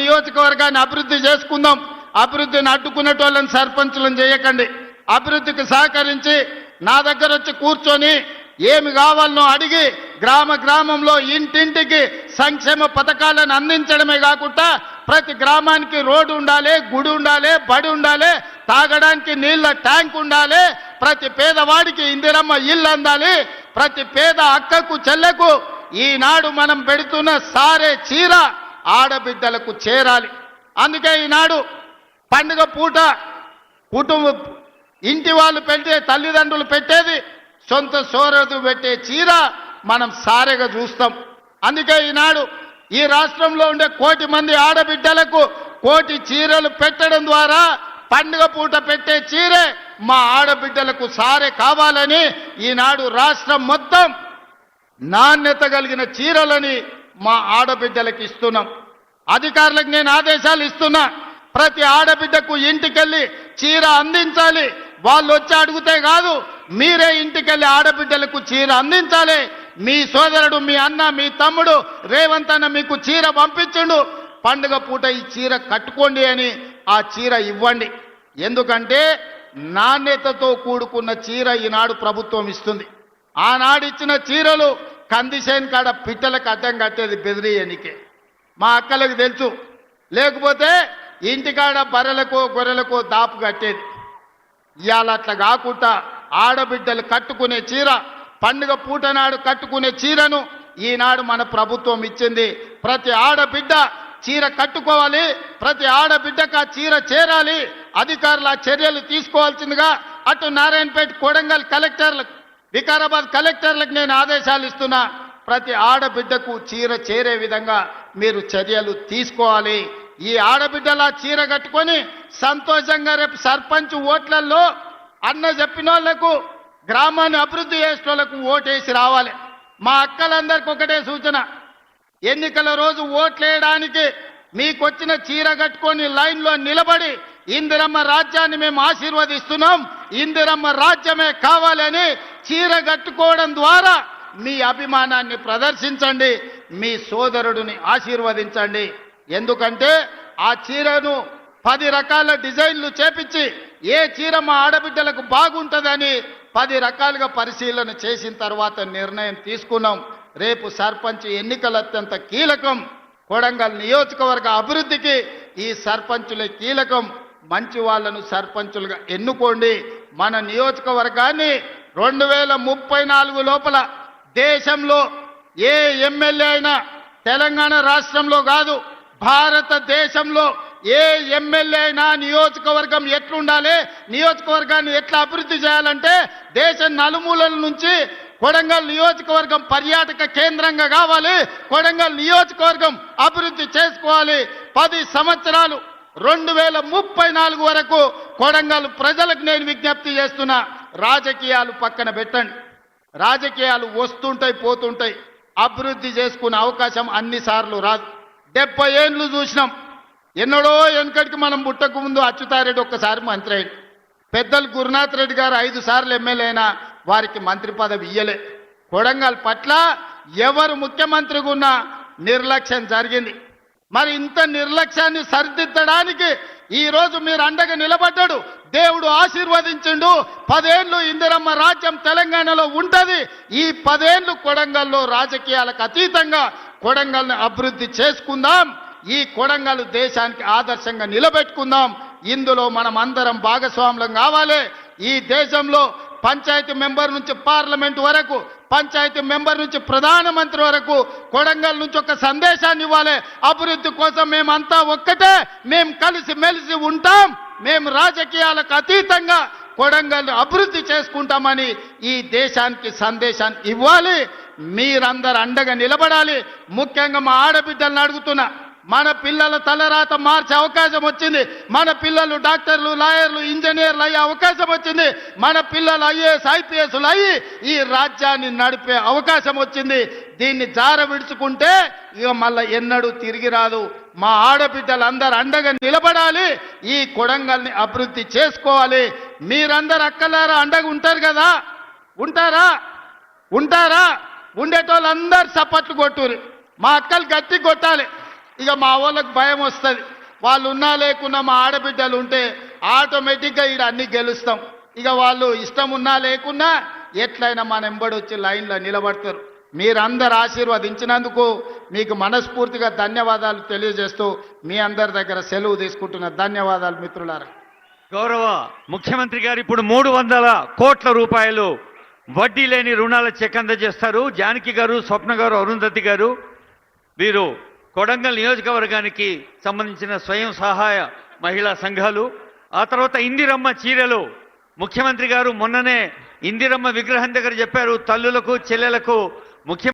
నియోజకవర్గాన్ని అభివృద్ధి చేసుకుందాం. అభివృద్ధిని అడ్డుకునేటోళ్ళని సర్పంచులను చేయకండి. అభివృద్ధికి సహకరించి నా దగ్గర వచ్చి కూర్చొని ఏమి కావాలనో అడిగి గ్రామ గ్రామంలో ఇంటింటికి సంక్షేమ పథకాలను అందించడమే కాకుండా ప్రతి గ్రామానికి రోడ్డు ఉండాలి గుడి ఉండాలి బడి ఉండాలి తాగడానికి నీళ్ళ ట్యాంక్ ఉండాలి ప్రతి పేదవాడికి ఇందిరమ్మ ఇల్లు అందాలి ప్రతి పేద అక్కకు చెల్లెకు ఈనాడు మనం పెడుతున్న సారే చీర. ఆడబిడ్డలకు చేరాలి. అందుకే ఈనాడు పండుగ పూట కుటుంబ ఇంటి వాళ్ళు పెట్టే తల్లిదండ్రులు పెట్టేది సొంత సోరదు పెట్టే చీర మనం సారెగా చూస్తాం. అందుకే ఈనాడు ఈ రాష్ట్రంలో ఉండే కోటి మంది ఆడబిడ్డలకు కోటి చీరలు పెట్టడం ద్వారా పండుగ పూట పెట్టే చీరే మా ఆడబిడ్డలకు సారే కావాలని ఈనాడు రాష్ట్రం మొత్తం నాణ్యత కలిగిన చీరలని మా ఆడబిడ్డలకు ఇస్తున్నాం. అధికారులకు నేను ఆదేశాలు ఇస్తున్నా. ప్రతి ఆడబిడ్డకు ఇంటికెళ్ళి చీర అందించాలి. వాళ్ళు వచ్చి అడిగితే కాదు మీరే ఇంటికెళ్ళి ఆడబిడ్డలకు చీర అందించాలి. మీ సోదరుడు మీ అన్న మీ తమ్ముడు రేవంత్ అన్న మీకు చీర పంపించండు. పండుగ పూట ఈ చీర కట్టుకోండి అని ఆ చీర ఇవ్వండి. ఎందుకంటే నాణ్యతతో కూడుకున్న చీర ఈనాడు ప్రభుత్వం ఇస్తుంది. ఆనాడిచ్చిన చీరలు కందిసేన్ కాడ పిట్టలకు అద్దం కట్టేది బెదిరియనికే మా అక్కలకు తెలుసు. లేకపోతే ఇంటికాడ బర్రెలకు గొర్రెలకు దాపు కట్టేది. ఇవాళ అట్లా కాకుండా ఆడబిడ్డలు కట్టుకునే చీర పండుగ పూటనాడు కట్టుకునే చీరను ఈనాడు మన ప్రభుత్వం ఇచ్చింది. ప్రతి ఆడబిడ్డ చీర కట్టుకోవాలి ప్రతి ఆడబిడ్డకు ఆ చీర చేరాలి అధికారులు ఆ చర్యలు తీసుకోవాల్సిందిగా అటు నారాయణపేట కొడంగల్ కలెక్టర్లకు వికారాబాద్ కలెక్టర్లకు నేను ఆదేశాలు ఇస్తున్నా ప్రతి ఆడబిడ్డకు చీర చేరే విధంగా మీరు చర్యలు తీసుకోవాలి. ఈ ఆడబిడ్డల చీర కట్టుకొని సంతోషంగా రేపు సర్పంచ్ ఓట్లలో అన్న చెప్పిన వాళ్ళకు గ్రామాన్ని అభివృద్ధి చేసిన వాళ్ళకు ఓటేసి రావాలి. మా అక్కలందరికీ ఒకటే సూచన ఎన్నికల రోజు ఓట్లేయడానికి మీకొచ్చిన చీర కట్టుకొని లైన్లో నిలబడి ఇందిరమ్మ రాజ్యాన్ని మేము ఆశీర్వదిస్తున్నాం. ఇందిరమ్మ రాజ్యమే కావాలని చీర కట్టుకోవడం ద్వారా మీ అభిమానాన్ని ప్రదర్శించండి మీ సోదరుడిని ఆశీర్వదించండి. ఎందుకంటే ఆ చీరను పది రకాల డిజైన్లు చేపించి ఏ చీర మా ఆడబిడ్డలకు బాగుంటుందని పది రకాలుగా పరిశీలన చేసిన తర్వాత నిర్ణయం తీసుకున్నాం. రేపు సర్పంచ్ ఎన్నికలు అత్యంత కీలకం. కొడంగల్ నియోజకవర్గ అభివృద్ధికి ఈ సర్పంచులే కీలకం. మంచి వాళ్ళను సర్పంచులుగా ఎన్నుకోండి. మన నియోజకవర్గాన్ని రెండు వేల ముప్పై నాలుగు లోపల దేశంలో ఏ ఎమ్మెల్యే అయినా తెలంగాణ రాష్ట్రంలో కాదు భారతదేశంలో ఏ ఎమ్మెల్యే అయినా నియోజకవర్గం ఎట్లుండాలి నియోజకవర్గాన్ని ఎట్లా అభివృద్ధి చేయాలంటే దేశం నలుమూలల నుంచి కొడంగల్ నియోజకవర్గం పర్యాటక కేంద్రంగా కావాలి కొడంగల్ నియోజకవర్గం అభివృద్ధి చేసుకోవాలి. పది సంవత్సరాలు రెండు వేల ముప్పై నాలుగు వరకు కొడంగల్ ప్రజలకు నేను విజ్ఞప్తి చేస్తున్నా రాజకీయాలు పక్కన పెట్టండి. రాజకీయాలు వస్తుంటాయి పోతుంటాయి. అభివృద్ధి చేసుకునే అవకాశం అన్నిసార్లు రాదు. డెబ్బై ఏండ్లు చూసినాం. ఎన్నడో వెనకటికి మనం బుట్టకు ముందు అచ్యుతారెడ్డి ఒక్కసారి మంత్రి అయ్యింది పెద్దలు గురునాథ్ రెడ్డి గారు ఐదు సార్లు ఎమ్మెల్యే అయినా వారికి మంత్రి పదవి ఇయ్యలే. కొడంగల్ పట్ల ఎవరు ముఖ్యమంత్రిగా ఉన్నా నిర్లక్ష్యం జరిగింది. మరి ఇంత నిర్లక్ష్యాన్ని సరిదిద్దడానికి ఈ రోజు మీరు అండగా నిలబడ్డాడు. దేవుడు ఆశీర్వదించిండు. పదేళ్ళు ఇందిరమ్మ రాజ్యం తెలంగాణలో ఉంటది. ఈ పదేళ్ళు కొడంగల్లో రాజకీయాలకు అతీతంగా కొడంగల్ని అభివృద్ధి చేసుకుందాం. ఈ కొడంగల్ దేశానికి ఆదర్శంగా నిలబెట్టుకుందాం. ఇందులో మనం అందరం భాగస్వాములం కావాలి. ఈ దేశంలో పంచాయతీ మెంబర్ నుంచి పార్లమెంట్ వరకు పంచాయతీ మెంబర్ నుంచి ప్రధానమంత్రి వరకు కొడంగల్ నుంచి ఒక సందేశాన్ని ఇవ్వాలి. అభివృద్ధి కోసం మేమంతా ఒక్కటే మేము కలిసి మెలిసి ఉంటాం. మేము రాజకీయాలకు అతీతంగా కొడంగల్ అభివృద్ధి చేసుకుంటామని ఈ దేశానికి సందేశాన్ని ఇవ్వాలి. మీరందరు అండగా నిలబడాలి. ముఖ్యంగా మా ఆడబిడ్డలను అడుగుతున్నా మన పిల్లల తలరాత మార్చే అవకాశం వచ్చింది. మన పిల్లలు డాక్టర్లు లాయర్లు ఇంజనీర్లు అయ్యే అవకాశం వచ్చింది. మన పిల్లలు ఐఏఎస్ ఐపీఎస్లు అయ్యి ఈ రాజ్యాన్ని నడిపే అవకాశం వచ్చింది. దీన్ని జార విడుచుకుంటే ఇక మళ్ళీ ఎన్నడూ తిరిగి రాదు. మా ఆడబిడ్డలు అందరు అండగా నిలబడాలి. ఈ కొడంగల్ని అభివృద్ధి చేసుకోవాలి. మీరందరు అక్కలారా అండగా ఉంటారు కదా? ఉంటారా? ఉంటారా? ఉండేటోళ్ళందరు సపట్లు కొట్టురు. మా అక్కలు గట్టి కొట్టాలి. ఇక మా వాళ్ళకు భయం వస్తుంది. వాళ్ళు ఉన్నా లేకున్నా మా ఆడబిడ్డలు ఉంటే ఆటోమేటిక్గా ఈడ అన్ని గెలుస్తాం. ఇక వాళ్ళు ఇష్టం ఉన్నా లేకున్నా ఎట్లయినా మన ఎంబడి వచ్చి లైన్లో నిలబడతారు. మీరందరు ఆశీర్వదించినందుకు మీకు మనస్ఫూర్తిగా ధన్యవాదాలు తెలియజేస్తూ మీ అందరి దగ్గర సెలవు తీసుకుంటున్న ధన్యవాదాలు మిత్రులారా. గౌరవ ముఖ్యమంత్రి గారు ఇప్పుడు మూడు వందల కోట్ల రూపాయలు వడ్డీ లేని రుణాల చెక్ అందజేస్తారు. జానకి గారు స్వప్న గారు అరుంధతి గారు వీరు కొడంగల్ నియోజకవర్గానికి సంబంధించిన స్వయం సహాయ మహిళా సంఘాలు ఆ తర్వాత ఇందిరమ్మ చీరలు. ముఖ్యమంత్రి గారు మొన్ననే ఇందిరమ్మ విగ్రహం దగ్గర చెప్పారు తల్లులకు చెల్లెలకు ముఖ్య